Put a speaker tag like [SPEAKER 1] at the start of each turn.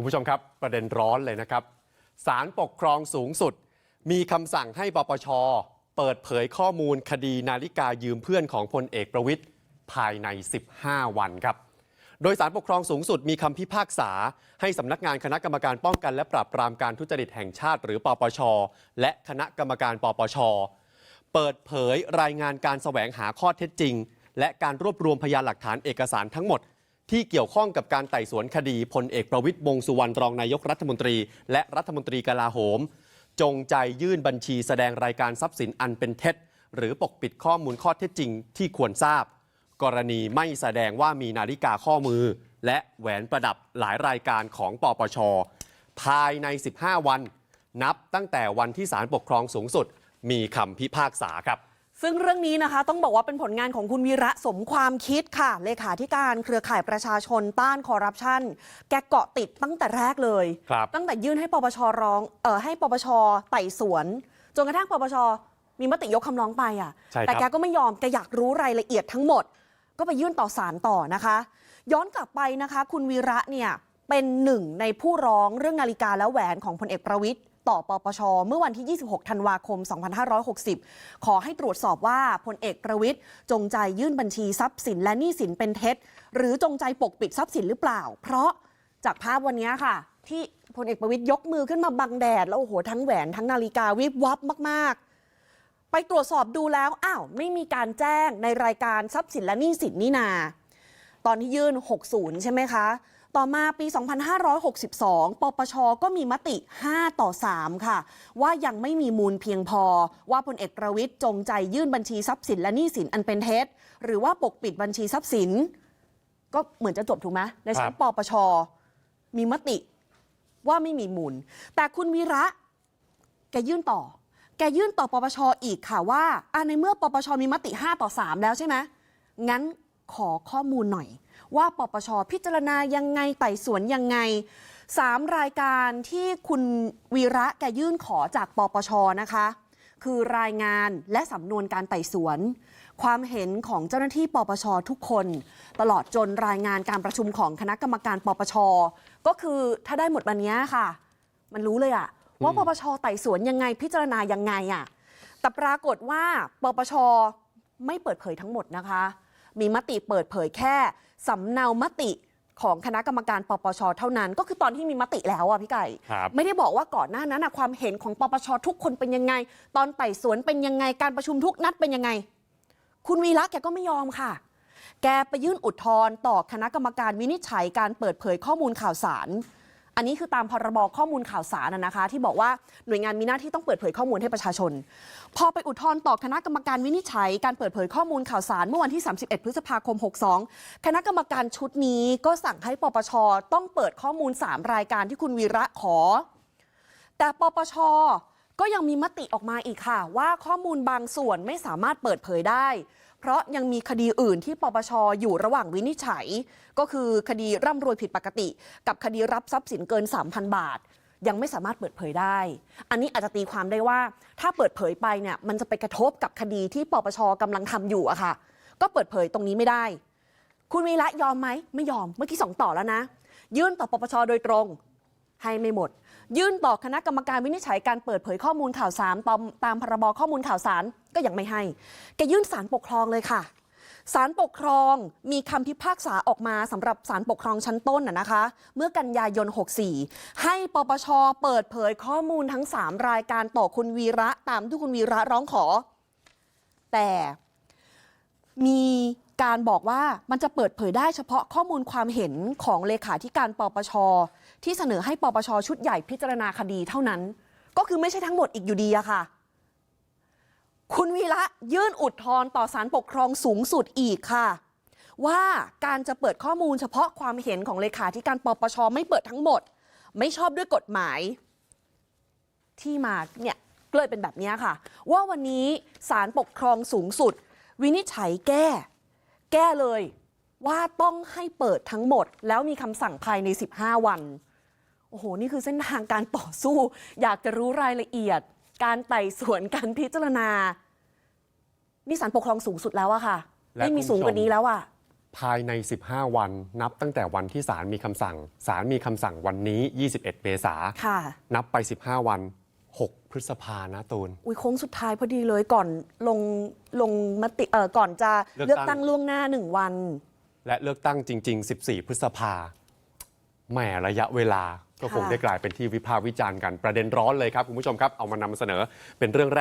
[SPEAKER 1] คุณผู้ชมครับ ประเด็นร้อนเลยนะครับศาลปกครองสูงสุด มีคำสั่งให้ปปช เปิดเผยข้อมูลคดีนาฬิกายืมเพื่อนของพลเอกประวิทย์ภายใน 15 วันครับ โดยสารปกครองสูงสุดมีคำพิพากษา ให้สำนักงานคณะกรรมการป้องกัน และปราบปรามการทุจริตแห่งชาติ หรือปปช และคณะกรรมการปปช เปิดเผยรายงานการแสวงหาข้อเท็จจริง และการรวบรวมพยานหลักฐานเอกสารทั้งหมด ที่เกี่ยวข้องกับการไต่สวนคดีพลเอกประวิทย์วงสุวรรณรองนายกรัฐมนตรี และรัฐมนตรีกลาโหม จงใจยื่นบัญชีแสดงรายการทรัพย์สินอันเป็นเท็จ หรือปกปิดข้อมูลข้อเท็จจริงที่ควรทราบ กรณีไม่แสดงว่ามีนาฬิกาข้อมือ และแหวนประดับหลายรายการของปปช ภายใน 15 วัน นับตั้งแต่วันที่ศาลปกครองสูงสุด มีคำพิพากษาครับ
[SPEAKER 2] ซึ่งเรื่องนี้นะคะต้องบอกว่าเป็นผลงานของคุณวีระสมความคิดค่ะ เลขาธิการเครือข่ายประชาชนต้านคอร์รัปชันแกเกาะติดตั้งแต่แรกเลย
[SPEAKER 1] ครับ
[SPEAKER 2] ตั้งแต่ยื่นให้ปปชร้องเออให้ปปชไต่สวน จนกระทั่งปปชมีมติยกคำร้องไปอะ
[SPEAKER 1] ใช่ครับ
[SPEAKER 2] แต่แกก็ไม่ยอมแกอยากรู้รายละเอียดทั้งหมด ก็ไปยื่นต่อศาลต่อนะคะ ย้อนกลับไปนะคะ คุณวีระเนี่ยเป็นหนึ่งในผู้ร้องเรื่องนาฬิกาและแหวนของพลเอกประวิทย์ ต่อปปช เมื่อวันที่ 26 ธันวาคม 2560 ขอให้ตรวจสอบว่าพลเอกประวิทย์จงใจยื่นบัญชีทรัพย์สินและหนี้สินเป็นเท็จ หรือจงใจปกปิดทรัพย์สินหรือเปล่า เพราะจากภาพวันนี้ค่ะ ที่พลเอกประวิทย์ยกมือขึ้นมาบังแดด แล้วโอ้โหทั้งแหวนทั้งนาฬิกาวิบวับมาก ๆ ไปตรวจสอบดูแล้วอ้าวไม่มีการแจ้งในรายการทรัพย์สินและหนี้สินนี่นา ตอนที่ยื่น 60 ใช่ไหมคะ ต่อมาปี 2562 ปปช ก็มีมติ 5 ต่อ 3 ค่ะ ว่ายังไม่มีมูลเพียงพอ ว่าพลเอกประวิทย์จงใจยื่นบัญชีทรัพย์สินและหนี้สินอันเป็นเท็จ หรือว่าปกปิดบัญชีทรัพย์สิน ก็เหมือนจะจบถูกไหมในชั้น
[SPEAKER 1] ครับ
[SPEAKER 2] ปปช มีมติว่าไม่มีมูล แต่คุณวีระแกยื่นต่อ แกยื่นต่อปปชอีกค่ะว่าอะในเมื่อปปชมีมติ 5 ต่อ 3 แล้วใช่ไหมงั้น ขอข้อมูลหน่อย ว่าปปชพิจารณายังไงไต่สวนยังไงสามรายการที่คุณวีระแกยื่นขอจากปปชนะคะ คือรายงานและสำนวนการไต่สวน ความเห็นของเจ้าหน้าที่ปปชทุกคน ตลอดจนรายงานการประชุมของคณะกรรมการปปชก็คือถ้าได้หมดวันนี้ค่ะ มันรู้เลยอะว่าปปชไต่สวนยังไงพิจารณายังไงอะแต่ปรากฏว่าปปชไม่เปิดเผยทั้งหมดนะคะ มีมติเปิดเผยแค่สำเนามติของคณะกรรมการปปชเท่านั้น ก็คือตอนที่มีมติแล้วอะพี่ไก่
[SPEAKER 1] ครับ
[SPEAKER 2] ไม่ได้บอกว่าก่อนหน้านั้นนะความเห็นของปปชทุกคนเป็นยังไง ตอนไต่สวนเป็นยังไงการประชุมทุกนัดเป็นยังไง คุณวีระแกก็ไม่ยอมค่ะ แกไปยื่นอุทธรณ์ต่อคณะกรรมการวินิจฉัยการเปิดเผยข้อมูลข่าวสาร อันนี้คือตามพรบข้อมูลข่าวสารนะนะคะ ที่บอกว่าหน่วยงานมีหน้าที่ต้องเปิดเผยข้อมูลให้ประชาชน พอไปอุทธรณ์ต่อคณะกรรมการวินิจฉัย การเปิดเผยข้อมูลข่าวสารเมื่อวันที่ 31 พฤษภาคม 62 คณะกรรมการชุดนี้ก็สั่งให้ปปชต้องเปิดข้อมูล 3 รายการที่คุณวีระขอ แต่ปปช ก็ยังมีมติออกมาอีกค่ะ ว่าข้อมูลบางส่วนไม่สามารถเปิดเผยได้ เพราะยังมีคดีอื่นที่ปปชอยู่ระหว่างวินิจฉัย ก็คือคดีร่ำรวยผิดปกติ กับคดีรับทรัพย์สินเกิน 3,000 บาท ยังไม่สามารถเปิดเผยได้ อันนี้อาจจะตีความได้ว่า ถ้าเปิดเผยไปเนี่ยมันจะไปกระทบกับคดีที่ปปชกำลังทำอยู่อะค่ะ ก็เปิดเผยตรงนี้ไม่ได้ คุณวีระยอมไหมไม่ยอมเมื่อกี้สองต่อแล้วนะ ยื่นต่อปปชโดยตรง ให้ไม่หมด ยื่นต่อคณะกรรมการวินิจฉัยการเปิดเผยข้อมูลข่าวสารตามตามพรบข้อมูลข่าวสารก็ยังไม่ให้ แกยื่นสารปกครองเลยค่ะสารปกครองมีคำพิพากษาออกมาสำหรับสารปกครองชั้นต้นนะนะคะ เมื่อกันยายน 64 ให้ปปชเปิดเผยข้อมูลทั้ง 3 รายการต่อคุณวีระตามที่คุณวีระร้องขอ แต่มี การบอกว่ามันจะเปิดเผยได้เฉพาะข้อมูลความเห็นของเลขาธิการปปช ที่เสนอให้ปปชชุดใหญ่พิจารณาคดีเท่านั้น ก็คือไม่ใช่ทั้งหมดอีกอยู่ดีอะค่ะ คุณวีระยื่นอุทธรณ์ต่อศาลปกครองสูงสุดอีกค่ะ ว่าการจะเปิดข้อมูลเฉพาะความเห็นของเลขาธิการปปชไม่เปิดทั้งหมด ไม่ชอบด้วยกฎหมาย ที่มาเนี่ยก็เลยเป็นแบบนี้ค่ะ ว่าวันนี้ศาลปกครองสูงสุด วินิจฉัยแก้ แก้เลยว่าต้องให้เปิดทั้งหมด แล้วมีคำสั่งภายใน 15 วัน โอ้โห นี่คือเส้นทางการต่อสู้ อยากจะรู้รายละเอียด การไต่สวนการพิจารณา นี่ศาลปกครองสูงสุดแล้วอะค่ะ
[SPEAKER 1] และ
[SPEAKER 2] ไม่มีสูงกว่านี้แล้วอะ
[SPEAKER 1] ภายใน 15 วันนับตั้งแต่วันที่ศาลมีคำสั่งศาลมีคำสั่งวันนี้ 21 เมษา
[SPEAKER 2] ค่ะ
[SPEAKER 1] นับไป 15 วัน 6 พฤษภานะตูน
[SPEAKER 2] อุ้ยโค้งสุดท้ายพอดีเลยก่อนลงลงมติเอ่อก่อนจะ
[SPEAKER 1] เลื
[SPEAKER 2] เลื
[SPEAKER 1] อ
[SPEAKER 2] อกก
[SPEAKER 1] ตั้
[SPEAKER 2] ตั้
[SPEAKER 1] ง
[SPEAKER 2] งล่วงหน้าหนึ่งวัน
[SPEAKER 1] และเลือกตั้งจริง ๆ 14 พฤษภาแหมระยะเวลาก็คง
[SPEAKER 2] ค่ะ
[SPEAKER 1] ได้กลายเป็นที่วิพากษ์วิจารณ์กันประเด็นร้อนเลยครับคุณผู้ชมครับเอามานำเสนอเป็นเรื่องแรก